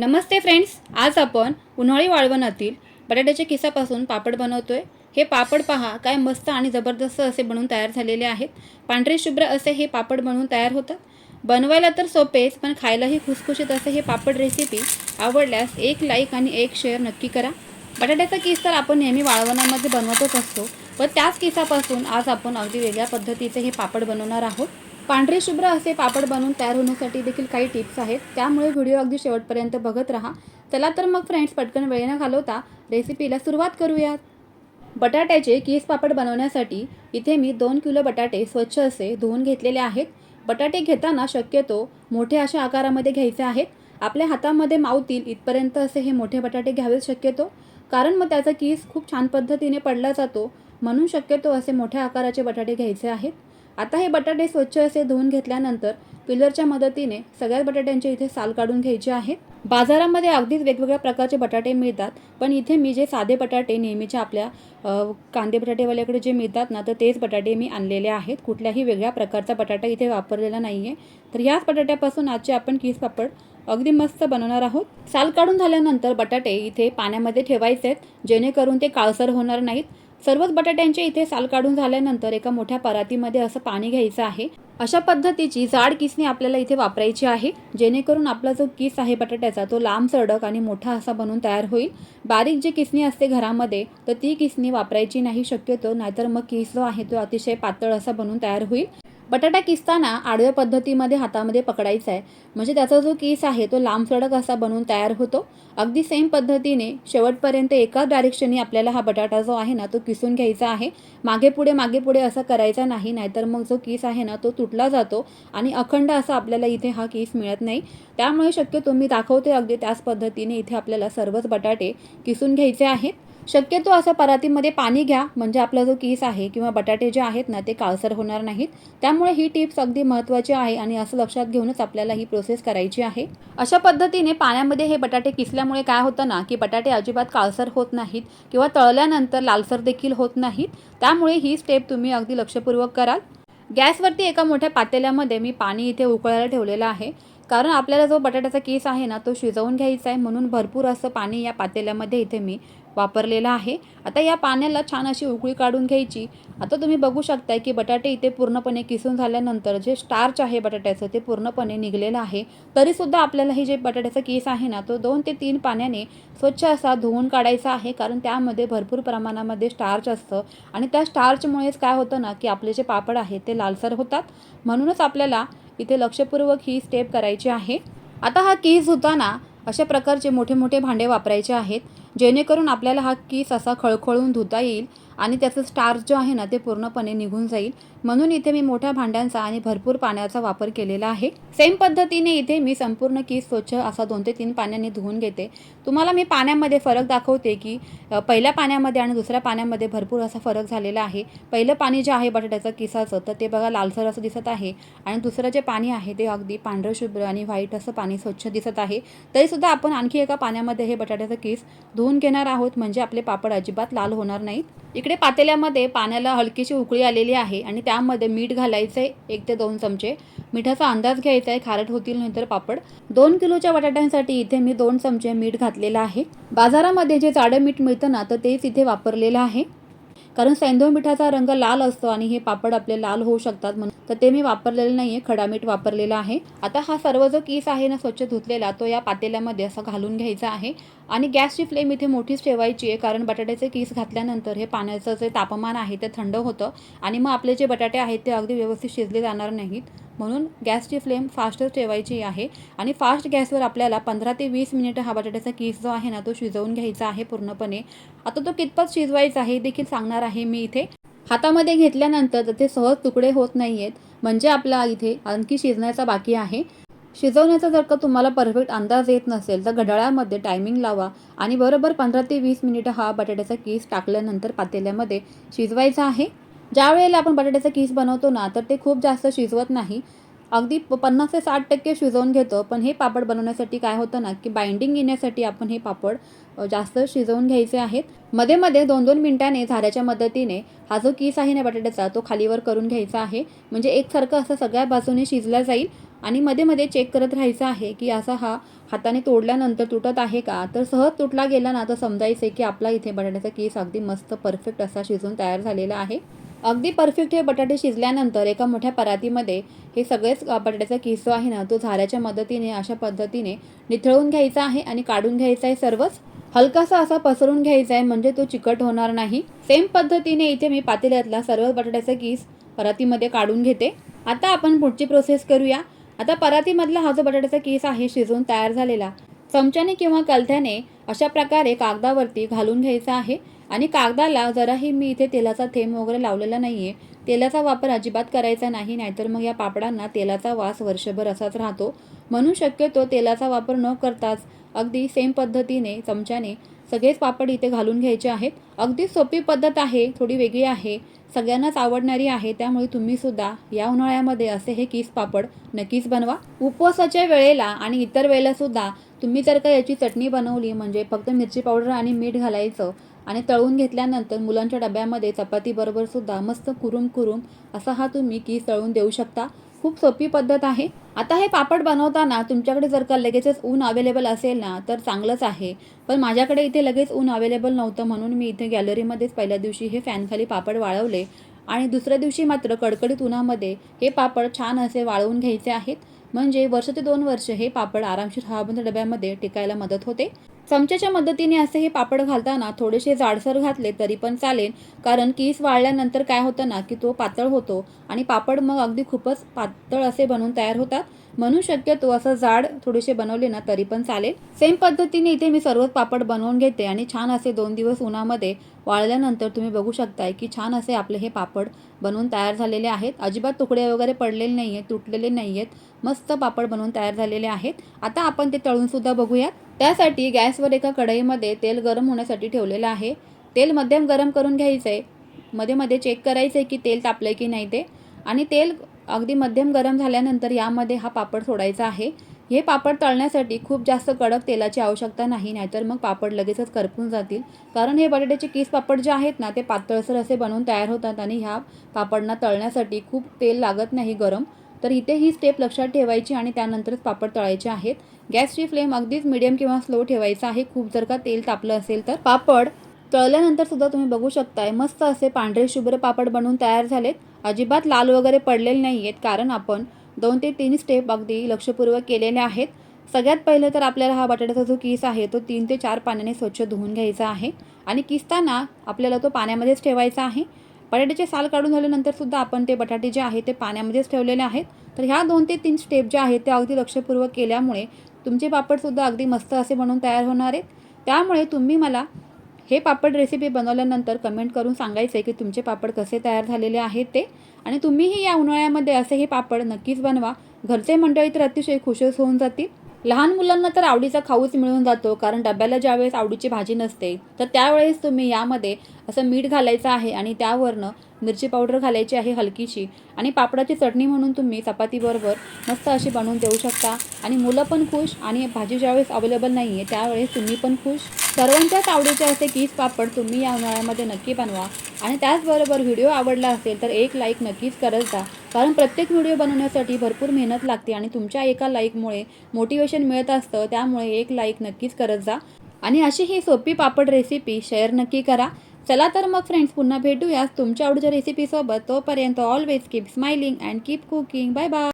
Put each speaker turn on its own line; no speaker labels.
नमस्ते friends आज आपण उन्हाळी वाळवणातील बटाट्याच्या किसापासून पापड बनवतोय. हे पापड पहा काय मस्त आणि जबरदस्त असे बनवून तयार झालेले आहेत. पांढरे शुभ्र असे हे पापड बनवून तयार होतात. बनवायला तर सोपेच पण खायलाही खुसखुशीत असे हे पापड रेसिपी आवडल्यास एक लाईक आणि एक शेअर नक्की करा. बटाट्याचा किस तर आपण नेहमी वाळवणामध्ये बनवतच असतो व त्याच किसापासून आज आपण अगदी वेगळ्या पद्धतीचे हे पापड बनवणार आहोत. पांढरे शुभ्र असे पापड बनवून तयार होण्यासाठी देखील काही टिप्स आहेत. त्यामुळे व्हिडिओ अगदी शेवटपर्यंत बघत राहा. चला तर मग फ्रेंड्स पटकन वेळ न घालवता रेसिपीला सुरुवात करूयात. बटाट्याचे केस पापड बनवण्यासाठी इथे मी दोन किलो बटाटे स्वच्छ असे धुवून घेतलेले आहेत. बटाटे घेताना शक्यतो मोठे अशा आकारामध्ये घ्यायचे आहेत. आपल्या हातामध्ये मावतील इथपर्यंत असे हे मोठे बटाटे घ्यावेच शक्यतो. कारण मग त्याचा कीस खूप छान पद्धतीने पडला जातो. म्हणून शक्यतो असे मोठ्या आकाराचे बटाटे घ्यायचे आहेत. आता हे बटाटे स्वच्छ असे धुवून घेतल्यानंतर पिलरच्या मदतीने सगळ्याच बटाट्यांचे इथे साल काढून घ्यायचे आहेत बाजारामध्ये अगदीच वेगवेगळ्या प्रकारचे बटाटे मिळतात पण इथे मी जे साधे बटाटे नेहमीच्या आपल्या कांदे बटाटेवाल्याकडे जे मिळतात ना तर तेच बटाटे मी आणलेले आहेत. कुठल्याही वेगळ्या प्रकारचा बटाटा इथे वापरलेला नाही आहे तर याच बटाट्यापासून आजचे आपण किस पापड अगदी मस्त बनवणार आहोत. साल काढून झाल्यानंतर बटाटे इथे पाण्यामध्ये ठेवायचे आहेत जेणेकरून ते काळसर होणार नाहीत. सर्वच बटाट्यांचे इथे साल काढून झाल्यानंतर एका मोठ्या परातीमध्ये असं पाणी घ्यायचं आहे. अशा पद्धतीची जाड किसणी आपल्याला इथे वापरायची आहे. जेणेकरून आपला जो किस आहे बटाट्याचा तो लांब सडक आणि मोठा असा बनून तयार होईल. बारीक जी किसणी असते घरामध्ये तर ती किसणी वापरायची नाही शक्यतो नाहीतर मग किस जो आहे तो अतिशय पातळ असा बनून तयार होईल. बटाटा किसताना आडव्या पद्धतीमध्ये हातामध्ये पकडायचा आहे. म्हणजे त्याचा जो केस आहे तो लांब सडक असा बनवून तयार होतो. अगदी सेम पद्धतीने शेवटपर्यंत एकाच डायरेक्शनने आपल्याला हा बटाटा जो आहे ना तो किसून घ्यायचा आहे. मागे पुढे मागे पुढे असं करायचा नाही नाहीतर मग जो केस आहे ना तो तुटला जातो आणि अखंड असा आपल्याला इथे हा केस मिळत नाही. त्यामुळे शक्यतो मी दाखवते अगदी त्याच पद्धतीने इथे आपल्याला सर्वच बटाटे किसून घ्यायचे आहेत. शक्यतो असं परातीमध्ये पाणी घ्या म्हणजे आपला जो केस आहे किंवा बटाटे जे आहेत ना ते काळसर होणार नाहीत. त्यामुळे ही टिप्स अगदी महत्त्वाची आहे आणि असं लक्षात घेऊनच आपल्याला ही प्रोसेस करायची आहे. अशा पद्धतीने पाण्यामध्ये हे बटाटे किसल्यामुळे काय होतं ना की बटाटे अजिबात काळसर होत नाहीत किंवा तळल्यानंतर लालसर देखील होत नाहीत. त्यामुळे ही स्टेप तुम्ही अगदी लक्षपूर्वक कराल. गॅसवरती एका मोठ्या पातेल्यामध्ये मी पाणी इथे उकळायला ठेवलेलं आहे. कारण आपल्याला जो बटाट्याचा केस आहे ना तो शिजवून घ्यायचा आहे. म्हणून भरपूर असं पाणी या पातेल्यामध्ये इथे मी वापरलेलं आहे. आता या पाण्याला छान अशी उकळी काढून घ्यायची. आता तुम्ही बघू शकताय की बटाटे इथे पूर्णपणे किसून झाल्यानंतर जे स्टार्च आहे बटाट्याचं ते पूर्णपणे निघलेलं आहे. तरीसुद्धा आपल्याला हे जे बटाट्याचा केस आहे ना तो दोन ते तीन पाण्याने स्वच्छ असा धुवून काढायचा आहे. कारण त्यामध्ये भरपूर प्रमाणामध्ये स्टार्च असतं. आणि त्या स्टार्चमुळेच काय होतं ना की आपले जे पापड आहे ते लालसर होतात. म्हणूनच आपल्याला इथे लक्षपूर्वक ही स्टेप करायची आहे. आता हा केस धुताना अशा प्रकारचे मोठे मोठे भांडे वापरायचे आहेत. जेणेकरून आपल्याला हा किस असा खळखळून धुता येईल आणि त्याचं स्टार्च जो आहे ना ते पूर्णपणे निघून जाईल. म्हणून इथे मी मोठ्या भांड्यांचा आणि भरपूर पाण्याचा वापर केलेला आहे. सेम पद्धतीने इथे मी संपूर्ण किस स्वच्छ असा दोन ते तीन पाण्याने धुवून घेते. तुम्हाला मी पाण्यामध्ये फरक दाखवते की पहिल्या पाण्यामध्ये आणि दुसऱ्या पाण्यामध्ये भरपूर असा फरक झालेला आहे. पहिलं पाणी जे आहे बटाट्याचं किसाचं तर ते बघा लालसर असं दिसत आहे आणि दुसरं जे पाणी आहे ते अगदी पांढरं शुभ्र आणि व्हाईट असं पाणी स्वच्छ दिसत आहे. तरीसुद्धा आपण आणखी एका पाण्यामध्ये हे बटाट्याचं किस धुवून घेणार आहोत म्हणजे आपले पापड अजिबात लाल होणार नाहीत. इकडे पातेल्यामध्ये पाण्याला हलकीशी उकळी आलेली आहे आणि त्यामध्ये मीठ घालायचं आहे एक ते दोन चमचे. मिठाचा अंदाज घ्यायचा आहे खारट होतील नंतर पापड. दोन किलोच्या बटाट्यांसाठी इथे मी दोन चमचे मीठ घातलेलं आहे. बाजारामध्ये जे जाडं मीठ मिळतं ना तर तेच इथे वापरलेलं आहे. कारण सैंधव मिठाचा रंग लाल असतो आणि हे पापड आपले लाल होऊ शकतात म्हणून. तर ते मी वापरलेलं नाही आहे खडा मीठ वापरलेलं आहे. आता हा सर्व जो कीस आहे ना स्वच्छ धुतलेला तो या पातेल्यामध्ये असा घालून घ्यायचा आहे. आणि गॅसची फ्लेम इथे मोठीच ठेवायची आहे कारण बटाट्याचे केस घातल्यानंतर हे पाण्याचं जे तापमान आहे ते थंड होतं आणि मग आपले जे बटाटे आहेत ते अगदी व्यवस्थित शिजले जाणार नाहीत. म्हणून गॅसची फ्लेम फास्टच ठेवायची आहे आणि फास्ट गॅसवर आपल्याला पंधरा ते वीस मिनिटं हा बटाट्याचा केस जो आहे ना तो शिजवून घ्यायचा आहे पूर्णपणे. आता तो कितपत शिजवायचा आहे देखील सांगणार आहे मी इथे. हातामध्ये घेतल्यानंतर ते सहज तुकडे होत नाही आहेत म्हणजे आपला इथे आणखी शिजण्याचा बाकी आहे. शिजवण्याचा जर का तुम्हाला परफेक्ट अंदाज येत नसेल तर घड्याळामध्ये टायमिंग लावा आणि बरोबर पंधरा ते वीस मिनिटं हा बटाट्याचा कीस टाकल्यानंतर पातेल्यामध्ये शिजवायचा आहे. ज्या वेळेला आपण बटाट्याचा कीस बनवतो ना तर ते खूप जास्त शिजवत नाही. अगदी प- पन्नास ते साठ टक्के शिजवून घेतो पण हे पापड बनवण्यासाठी काय होतं ना की बाइंडिंग येण्यासाठी आपण हे पापड जास्त शिजवून घ्यायचे आहेत. मध्ये मध्ये दोन दोन मिनिटाने झाऱ्याच्या मदतीने हा जो कीस आहे ना बटाट्याचा तो खालीवर करून घ्यायचा आहे. म्हणजे एकसारखं असं सगळ्या बाजूने शिजला जाईल. आणि मध्ये मध्ये चेक करत राहायचं आहे की असा हा हाताने तोडल्यानंतर तुटत आहे का? तर सहज तुटला गेला ना तर समजायचं की आपला इथे बटाट्याचा केस अगदी मस्त परफेक्ट असा शिजून तयार झालेला आहे. अगदी परफेक्ट हे बटाटे शिजल्यानंतर एका मोठ्या परातीमध्ये हे सगळेच बटाट्याचा किस जो आहे ना तो झाऱ्याच्या मदतीने अशा पद्धतीने निथळून घ्यायचा आहे आणि काढून घ्यायचा आहे सर्वच. हलकासा असा पसरून घ्यायचा आहे म्हणजे तो चिकट होणार नाही. सेम पद्धतीने इथे मी पातेल्यातला सर्व बटाट्याचा किस परातीमध्ये काढून घेते. आता आपण पुढची प्रोसेस करूया. आता परातीमधला हा जो बटाट्याचा केस आहे शिजवून तयार झालेला चमच्याने किंवा कलथ्याने अशा प्रकारे कागदावरती घालून घ्यायचा आहे. आणि कागदाला जराही मी इथे तेलाचा थेंब वगैरे लावलेला नाही आहे तेलाचा वापर अजिबात करायचा नाही नाहीतर मग या पापडांना तेलाचा वास वर्षभर असाच राहतो. म्हणून शक्यतो तेलाचा वापर न करताच अगदी सेम पद्धतीने चमच्याने सगळेच पापड इथे घालून घ्यायचे आहेत. अगदी सोपी पद्धत आहे थोडी वेगळी आहे. सगळ्यांनाच आवडणारी आहे त्यामुळे तुम्ही सुद्धा या उन्हाळ्यामध्ये असे हे किस पापड नक्कीच बनवा. उपवासाच्या वेळेला आणि इतर वेळेला सुद्धा तुम्ही जर का याची चटणी बनवली म्हणजे फक्त मिरची पावडर आणि मीठ घालायचं आणि तळून घेतल्यानंतर मुलांच्या डब्यामध्ये चपातीबरोबरसुद्धा मस्त कुरुम कुरुम असा हा तुम्ही किस तळून देऊ शकता. खूप सोपी पद्धत आहे. आता हे पापड बनवताना तुमच्याकडे जर का लगेचच ऊन अवेलेबल असेल ना तर चांगलंच आहे. पण माझ्याकडे इथे लगेच ऊन अवेलेबल नव्हतं म्हणून मी इथे गॅलरीमध्येच पहिल्या दिवशी हे फॅनखाली पापड वाळवले. आणि दुसऱ्या दिवशी मात्र कडकडीत उन्हामध्ये हे पापड छान असे वाळवून घ्यायचे आहेत. म्हणजे वर्ष ते दोन वर्ष हे पापड आरामशीर हवाबंद डब्यामध्ये टिकायला मदत होते. चमच्याच्या मदतीने असे हे पापड घालताना थोडेसे जाडसर घातले तरी पण चालेल कारण किस वाळल्यानंतर काय होतं ना की तो पातळ होतो आणि पापड मग अगदी खूपच पातळ असे बनवून तयार होतात. म्हणून शक्यतो असं जाड थोडेसे बनवले ना तरी पण चालेल. सेम पद्धतीने इथे मी सर्वच पापड बनवून घेते आणि छान असे दोन दिवस उन्हामध्ये वाळल्यानंतर तुम्ही बघू शकताय की छान असे आपले हे पापड बनवून तयार झालेले आहेत. अजिबात तुकडे वगैरे पडलेले नाही आहेत तुटलेले नाही आहेत मस्त पापड बनवून तयार झालेले आहेत. आता आपण ते तळून सुद्धा बघूयात. त्यासाठी गॅसवर एका कढईमध्ये तेल गरम होण्यासाठी ठेवलेलं आहे. तेल मध्यम गरम करून घ्यायचं आहे मध्ये मध्ये चेक करायचं आहे की तेल तापलं की नाही ते. आणि तेल अगदी मध्यम गरम झाल्यानंतर यामध्ये हा पापड सोडायचा आहे. हे पापड तळण्यासाठी खूप जास्त कडक तेलाची आवश्यकता नाही नाहीतर मग पापड लगेचच करपून जातील. कारण हे बटाट्याचे किस पापड जे आहेत ना ते पातळसर असे बनवून तयार होतात आणि ह्या पापडना तळण्यासाठी खूप तेल लागत नाही गरम. तर इथे ही स्टेप लक्षात ठेवायची आणि त्यानंतरच पापड तळायचे आहेत. गॅसची फ्लेम अगदीच मिडियम किंवा स्लो ठेवायचा आहे. खूप जर का तेल तापलं असेल तर. पापड तळल्यानंतर सुद्धा तुम्ही बघू शकताय मस्त असे पांढरे शुभ्र पापड बनवून तयार झालेत. अजिबात लाल वगैरे पडलेले नाही आहेत कारण आपण दोन ते तीन स्टेप अगदी लक्षपूर्वक केलेले आहेत. सगळ्यात पहिलं तर आपल्याला हा बटाट्याचा जो किस आहे तो तीन ते चार पाण्याने स्वच्छ धुवून घ्यायचा आहे. आणि किसताना आपल्याला तो पाण्यामध्येच ठेवायचा आहे. बटाट्याचे साल काढून झाल्यानंतर सुद्धा आपण ते बटाटे जे आहे ते पाण्यामध्येच ठेवलेले आहेत. तर ह्या दोन ते तीन स्टेप ज्या आहेत त्या अगदी लक्षपूर्वक केल्यामुळे तुमचे पापडसुद्धा अगदी मस्त असे बनवून तयार होणार आहेत. त्यामुळे तुम्ही मला हे पापड रेसिपी बनवल्यानंतर कमेंट करून सांगायचं आहे की तुमचे पापड कसे तयार झालेले आहेत ते. आणि तुम्हीही या उन्हाळ्यामध्ये असे हे पापड नक्कीच बनवा. घरचे मंडळी तर अतिशय खुशच होऊन जातील. लहान मुलांना तर आवडीचा खाऊच मिळून जातो कारण डब्याला ज्यावेळेस आवडीची भाजी नसते तर त्यावेळेस तुम्ही यामध्ये असं मीठ घालायचं आहे आणि त्यावरनं मिरची पावडर घालायची आहे हलकीशी आणि पापडाची चटणी म्हणून तुम्ही चपातीबरोबर मस्त अशी बनवून देऊ शकता. आणि मुलं पण खुश आणि भाजी ज्यावेळेस अवेलेबल नाही आहे त्यावेळेस तुम्ही पण खुश. सर्वांच्याच आवडीचे असे कीच पापड तुम्ही या उन्हाळ्यामध्ये नक्की बनवा. आणि त्याचबरोबर व्हिडिओ आवडला असेल तर एक लाईक नक्कीच करत जा. कारण प्रत्येक व्हिडिओ बनवण्यासाठी भरपूर मेहनत लागते आणि तुमच्या एका लाईकमुळे मोटिवेशन मिळत असतं त्यामुळे एक लाईक नक्कीच करत जा. आणि अशी ही सोपी पापड रेसिपी शेअर नक्की करा. चला तर मग फ्रेंड्स पुन्हा भेटूयाच तुमच्या आवडीच्या रेसिपीसोबत. तोपर्यंत always keep smiling and keep cooking bye bye